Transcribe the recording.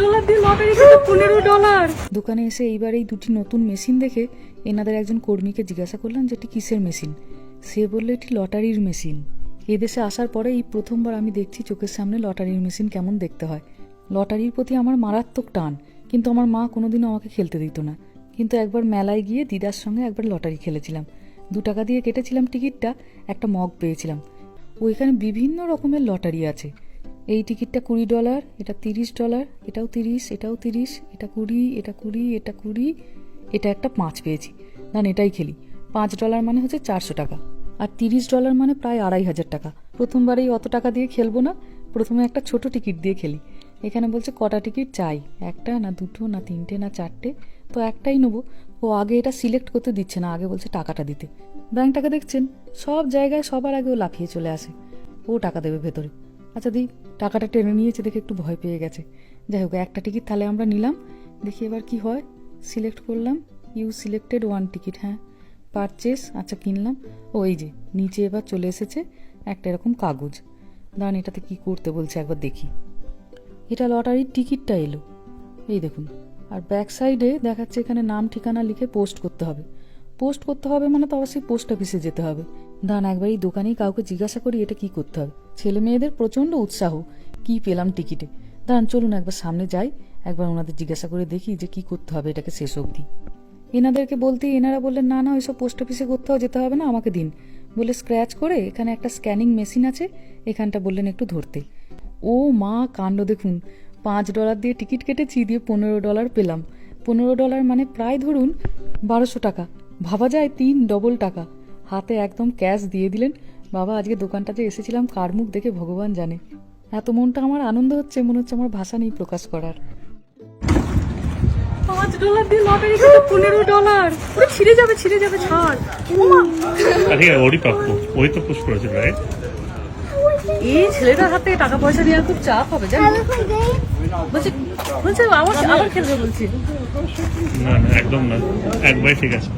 Dollar দিয়ে lottery পনেরো dollar দোকানে এসে এইবার এই দুটি নতুন মেশিন দেখে এনাদের একজন কর্মীকে জিজ্ঞাসা করলাম যে, এটি কিসের মেশিন? সে বলল, এটি লটারির মেশিন। এদেশে আসার পরে এই প্রথমবার আমি দেখছি চোখের সামনে লটারির মেশিন কেমন দেখতে হয়। লটারির প্রতি আমার মারাত্মক টান, কিন্তু আমার মা কোনোদিনও আমাকে খেলতে দিত না। কিন্তু একবার মেলায় গিয়ে দিদার সঙ্গে একবার লটারি খেলেছিলাম। দু টাকা দিয়ে কেটেছিলাম টিকিটটা, একটা মগ পেয়েছিলাম। ওইখানে বিভিন্ন রকমের লটারি আছে। এই টিকিটটা কুড়ি ডলার, এটা তিরিশ ডলার, এটাও তিরিশ এটাও তিরিশ, এটা কুড়ি এটা কুড়ি এটা কুড়ি, এটা একটা পাঁচ পেয়েছি। না এটাই খেলি। পাঁচ ডলার মানে হচ্ছে চারশো টাকা, আর তিরিশ ডলার মানে প্রায় আড়াই হাজার টাকা। প্রথমবারেই অত টাকা দিয়ে খেলব না, প্রথমে একটা ছোট টিকিট দিয়ে খেলি। এখানে বলছে কটা টিকিট চাই, একটা, না দুটো, না তিনটে, না চারটে, তো একটাই নেব। ও আগে এটা সিলেক্ট করতে দিচ্ছে না, আগে বলছে টাকাটা দিতে। ব্যাংকটাকে দেখছেন, সব জায়গায় সবার আগে ও লাফিয়ে চলে আসে। ও টাকা দেবে ভেতরে। আচ্ছা দি টাকাটা টেনে নিয়েছে দেখে একটু ভয় পেয়ে গেছে। যাই হোক, একটা টিকিট তাহলে আমরা নিলাম। দেখি এবার কি হয়। সিলেক্ট করলাম। ইউ সিলেক্টেড ওয়ান টিকিট হ্যাঁ। পারচেস আচ্ছা কিনলাম। ও, এই যে, নিচে এবার চলে এসেছে একটা এরকম কাগজ। দাঁড়ান, এটাতে কি করতে বলছে একবার দেখি। এটা লটারির টিকিটটা এলো। এই দেখুন। আর ব্যাক সাইডে দেখাচ্ছে এখানে নাম, ঠিকানা লিখে পোস্ট করতে হবে। পোস্ট করতে হবে মানে তো অবশ্যই পোস্ট অফিসে যেতে হবে। দাঁড়ান একবার এই দোকানেই কাউকে জিজ্ঞাসা করি, এটা কি করতে হবে ছেলে মেয়েদের প্রচণ্ড উৎসাহ। কি পেলাম টিকিটে? দাঁড়ান চলুন একবার সামনে যাই, একবার ওনাদের জিজ্ঞাসা করে দেখি যে কি করতে হবে, এটাকে শেষ অবধি। এনাদেরকে বলতে এনারা বললেন, না না ওইসব পোস্ট অফিসে কোথাও যেতে হবে না, আমাকে দিন। বলে স্ক্র্যাচ করে এখানে একটা স্ক্যানিং মেশিন আছে, এখানটা বললেন একটু ধরতে। ও মা, কাণ্ড দেখুন। পাঁচ ডলার দিয়ে টিকিট কেটেছি, দিয়ে পনেরো ডলার পেলাম। পনেরো ডলার মানে প্রায় ধরুন বারোশো টাকা, ভাবা যায় তিন ডবল টাকা। হাতে একদম ক্যাশ দিয়ে দিলেন। বাবা আজকে দোকানটাতে এসেছিলাম কার মুখ দেখে ভগবান জানে। এত মনটা আমার আনন্দ হচ্ছে মনে হচ্ছে আমার ভাষা নেই প্রকাশ করার। পাঁচ ডলার দিয়ে লটারি কেটে পনেরো ডলার। ওরে ছিঁড়ে যাবে ছিঁড়ে যাবে ছাড়। আরে ওরই প্রাপ্য। ওই তো পুশ করেছিল রাইট এই ছেলেটার হাতে টাকা পয়সা খুব চাপ হবে জানো? বলছে বলছে আবার আবার খেলবে বলছি। না না একদম না। একবারই ঠিক আছে।